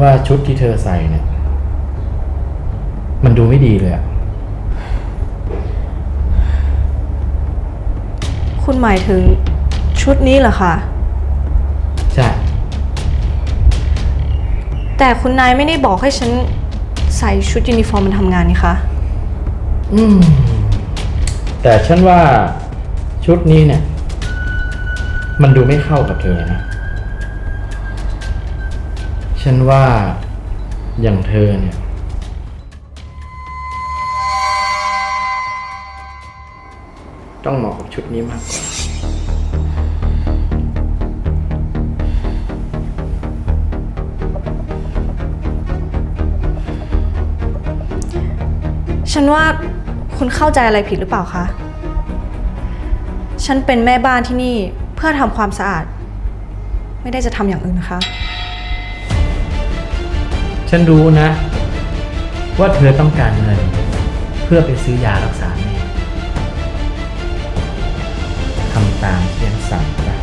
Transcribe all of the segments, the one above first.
ว่าชุดที่เธอใส่เนี่ย มันดูไม่ดีเลยอะคุณหมายถึงชุดนี้เหรอคะ ใช่ แต่คุณนายไม่ได้บอกให้ฉันใส่ชุดยูนิฟอร์มมันทำงานนี่คะ อืม แต่ฉันว่าชุดนี้เนี่ย มันดูไม่เข้ากับเธอนะ ฉันว่าอย่างเธอเนี่ย ต้องเหมาะกับชุดนี้มากกว่าฉันว่าคุณเข้าใจอะไรผิดหรือเปล่าคะ ฉันเป็นแม่บ้านที่นี่เพื่อทำความสะอาด ไม่ได้จะทำอย่างอื่นนะคะ ฉันรู้นะ ว่าเธอต้องการเงิน เพื่อไปซื้อยารักษาแม่ทำตามที่ฉันสั่งก็ได้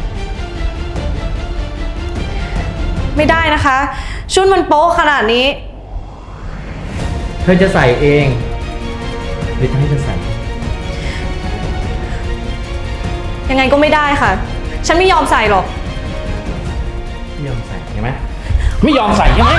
ไม่ได้นะคะ ชุดมันโป๊ขนาดนี้ เธอจะใส่เอง หรือจะให้เธอใส่ ยังไงก็ไม่ได้ค่ะ ฉันไม่ยอมใส่หรอกไม่ยอมใส่ใช่ไหม ไม่ยอมใส่ใช่ไหม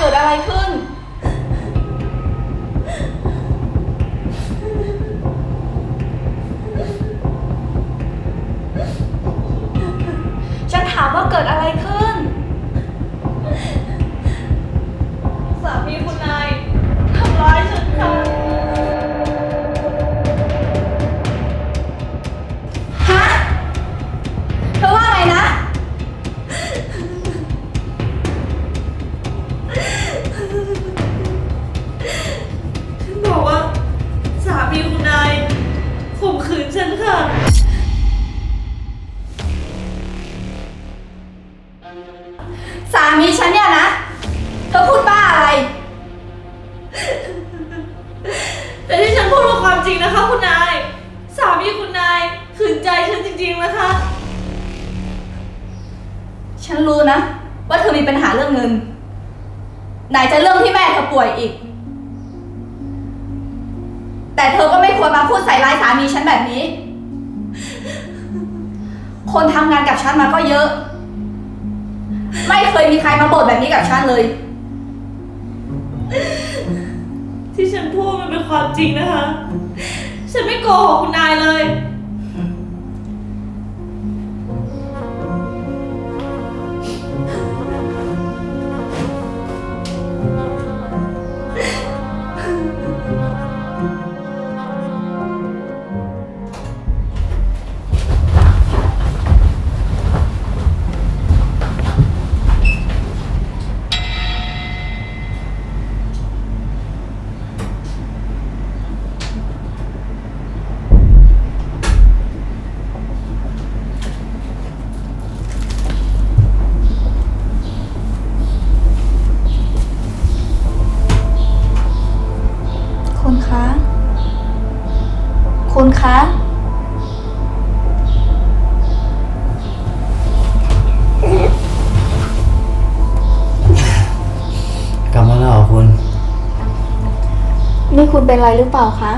เกิดอะไรขึ้น แต่ที่ฉันพูดว่าความจริงนะคะ คุณนาย สามีคุณนายขืนใจฉันจริงๆนะคะ ฉันรู้นะ ว่าเธอมีปัญหาเรื่องเงิน ไหนจะเรื่องที่แม่เธอป่วยอีก แต่เธอก็ไม่ควรมาพูดใส่ร้ายสามีฉันแบบนี้ คนทำงานกับฉันมาก็เยอะ ไม่เคยมีใครมาบ่นแบบนี้กับฉันเลย ที่ฉันพูดมันเป็นความจริงนะคะ ฉันไม่โกหกคุณนายเลย คุณคะ กลับมาแล้วเหรอคุณ นี่คุณเป็นอะไรหรือเปล่าคะ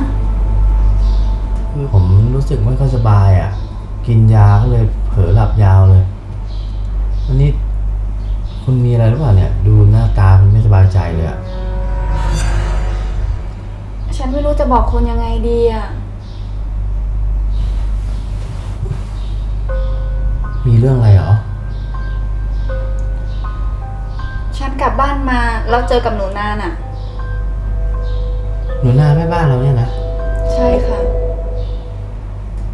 คือผมรู้สึกไม่ค่อยสบายอะ กินยาก็เลยเผลอหลับยาวเลยวันนี้คุณมีอะไรหรือเปล่าเนี่ย ดูหน้าตาคุณไม่สบายใจเลยอะ ฉันไม่รู้จะบอกคุณยังไงดีอะ เรื่องอะไรเหรอ ฉันกลับบ้านมาแล้วเจอกับหนูนาน่ะ หนูนาแม่บ้านเราเนี่ยนะ ใช่ค่ะ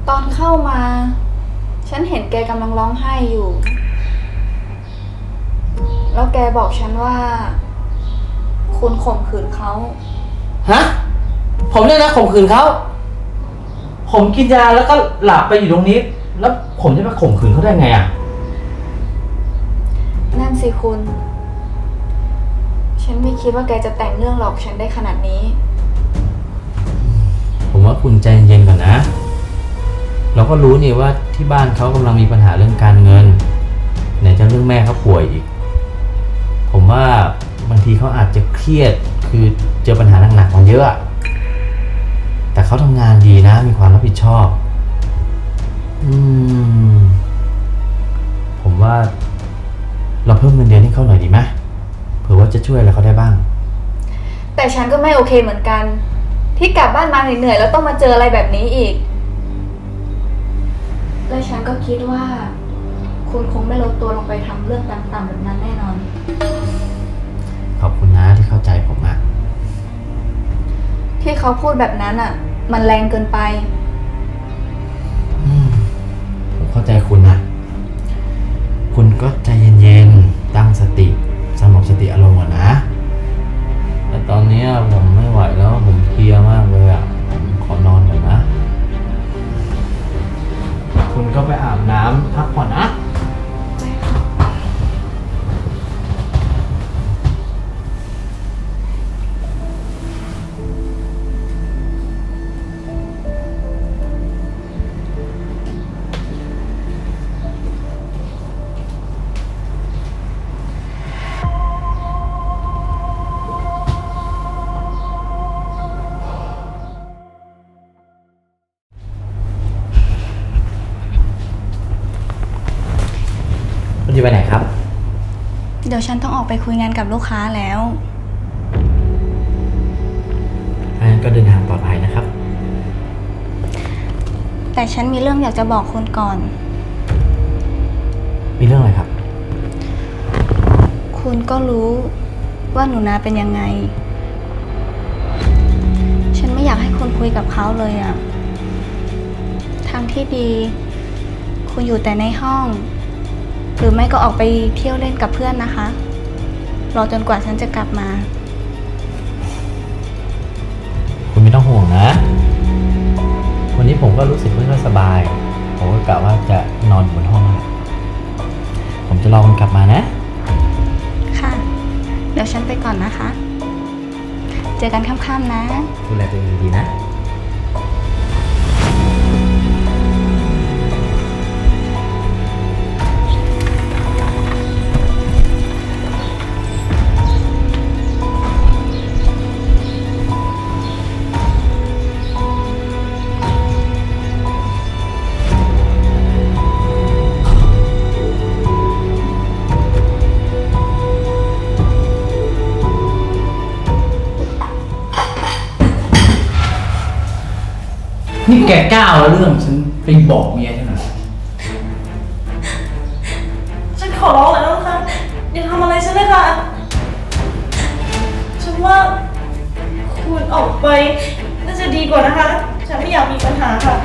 ตอนเข้ามา ฉันเห็นแกกำลังร้องไห้อยู่ แล้วแกบอกฉันว่า คุณข่มขืนเขา ฮะ ผมเนี่ยนะข่มขืนเขา ผมกินยาแล้วก็หลับไปอยู่ตรงนี้ แล้วผมจะมาข่มขืนเขาได้ไงอะ นั่นสิคุณ ฉันไม่คิดว่าแกจะแต่งเรื่องหลอกฉันได้ขนาดนี้ ผมว่าคุณใจเย็นๆก่อนนะ เราก็รู้นี่ว่าที่บ้านเขากำลังมีปัญหาเรื่องการเงิน ไหนจะเรื่องแม่เขาป่วยอีก ผมว่าบางทีเขาอาจจะเครียดคือเจอปัญหาหนักๆมาเยอะอะแต่เขาทำงานดีนะมีความรับผิดชอบ ว่า เราเพิ่มเงินเดือนให้เขาหน่อยดีไหมเผื่อว่าจะช่วยอะไรเขาได้บ้าง แต่ฉันก็ไม่โอเคเหมือนกัน ที่กลับบ้านมาเหนื่อยๆแล้วต้องมาเจออะไรแบบนี้อีก และฉันก็คิดว่า คุณคงไม่ลดตัวลงไปทำเรื่องต่ำๆแบบนั้นแน่นอน ขอบคุณนะที่เข้าใจผมอะที่เขาพูดแบบนั้นอะ มันแรงเกินไป เนี้ยผมไม่ไหวแล้วผมเพลียมากเลยอะผมขอนอนก่อนนะ คุณก็ไปอาบน้ำพักผ่อน จะไปไหนครับ เดี๋ยวฉันต้องออกไปคุยงานกับลูกค้าแล้ว งั้นก็เดินทางปลอดภัยนะครับ แต่ฉันมีเรื่องอยากจะบอกคุณก่อน มีเรื่องอะไรครับ คุณก็รู้ว่าหนูนาเป็นยังไง ฉันไม่อยากให้คุณคุยกับเขาเลยอะทางที่ดี คุณอยู่แต่ในห้อง หรือไม่ก็ออกไปเที่ยวเล่นกับเพื่อนนะคะ รอจนกว่าฉันจะกลับมา คุณไม่ต้องห่วงนะ วันนี้ผมก็รู้สึกไม่ค่อยสบาย ผมก็กะว่าจะนอนอยู่บนห้องนั่นแหละผมจะรอคุณกลับมานะ ค่ะ เดี๋ยวฉันไปก่อนนะคะ เจอกันค่ำๆนะ ดูแลตัวเองดีๆนะ แกก้าวแล้วเรื่องฉันไปบอกเมียใช่อยฉันขอร้องแล้วนะคะอย่าทำอะไรฉันเลยค่ะ ฉันว่าคุณออกไปน่าจะดีกว่านะคะ ฉันไม่อยากมีปัญหาค่ะ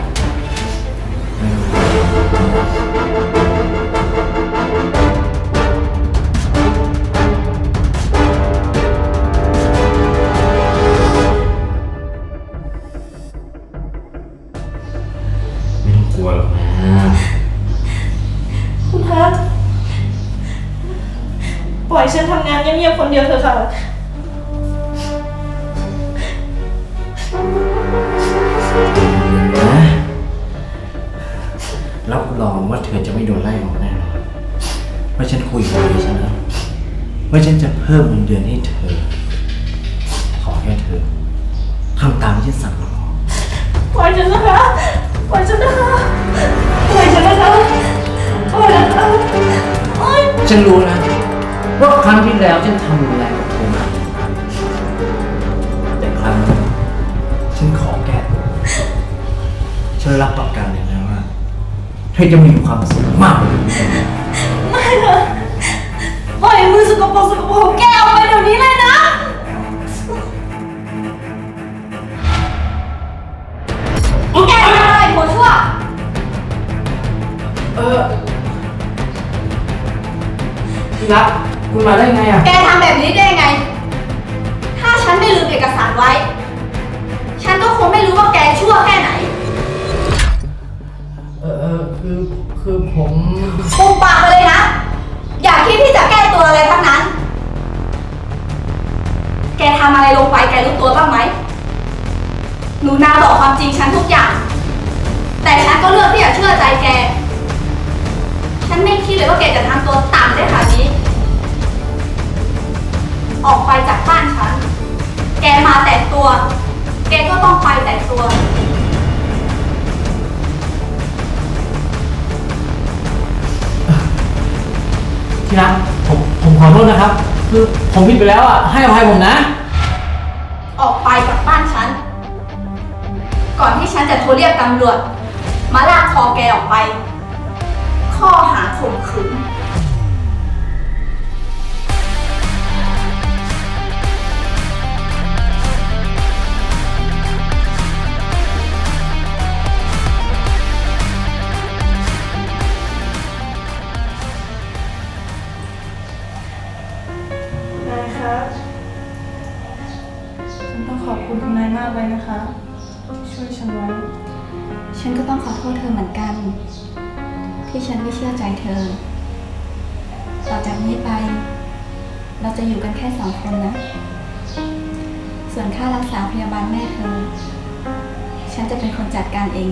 กลัวหรอกนะคุณคะปล่อยฉันทำงานเงียบๆคนเดียวเถอะค่ะ นะรับรองว่าเธอจะไม่โดนไล่ออกแน่นอนเพราะฉันคุยกับเมียฉันแล้วว่าฉันจะเพิ่มเงินเดือนให้เธอ ขอแค่เธอทำตามที่ฉันสั่งก็พอปล่อยฉันนะคะ ปล่อยฉันนะคะปล่อยฉันนะคะปล่อยนะคะโอ๊ยฉันรู้นะว่าครั้งที่แล้วฉันทำรุนแรงกับเธอมากแต่ครั้งนี้ฉันขอแก้ตัวฉันรับประกันเลยนะว่าเธเพชรจะมีความสุขมากเลยไม่นะปล่อยมือสกปรกสกปรกของแกเอาไปเดี๋ยวนี้เลย เออที่รักคุณมาได้ไงอะ แกทำแบบนี้ได้ไง ถ้าฉันไม่ลืมเอกสารไว้ ฉันก็คงไม่รู้ว่าแกชั่วแค่ไหนเออเออคือคือผมปุบปากไปเลยนะ อย่าคิดที่จะแก้ตัวอะไรทั้งนั้น แกทำอะไรลงไปแกรู้ตัวบ้างไหม หนูนาบอกความจริงฉันทุกอย่าง แต่ฉันก็เลือกที่จะเชื่อใจแก ฉันไม่คิดเลยว่าแกจะทำตัวต่ำได้ขนาดนี้ ออกไปจากบ้านฉัน แกมาแต่ตัว แกก็ต้องไปแต่ตัว ที่รักผมผมขอโทษนะครับ คือผมผิดไปแล้วอะให้อภัยผมนะ ออกไปจากบ้านฉัน ก่อนที่ฉันจะโทรเรียกตำรวจ มาลากคอแกออกไป ข้อหาข่มขืน นายคะฉันต้องขอบคุณคุณนายมากเลยนะคะที่ช่วยฉันไว้ ฉันก็ต้องขอโทษเธอเหมือนกัน ที่ฉันไม่เชื่อใจเธอ ต่อจากนี้ไป เราจะอยู่กันแค่สองคนนะ ส่วนค่ารักษาพยาบาลแม่เธอ ฉันจะเป็นคนจัดการเอง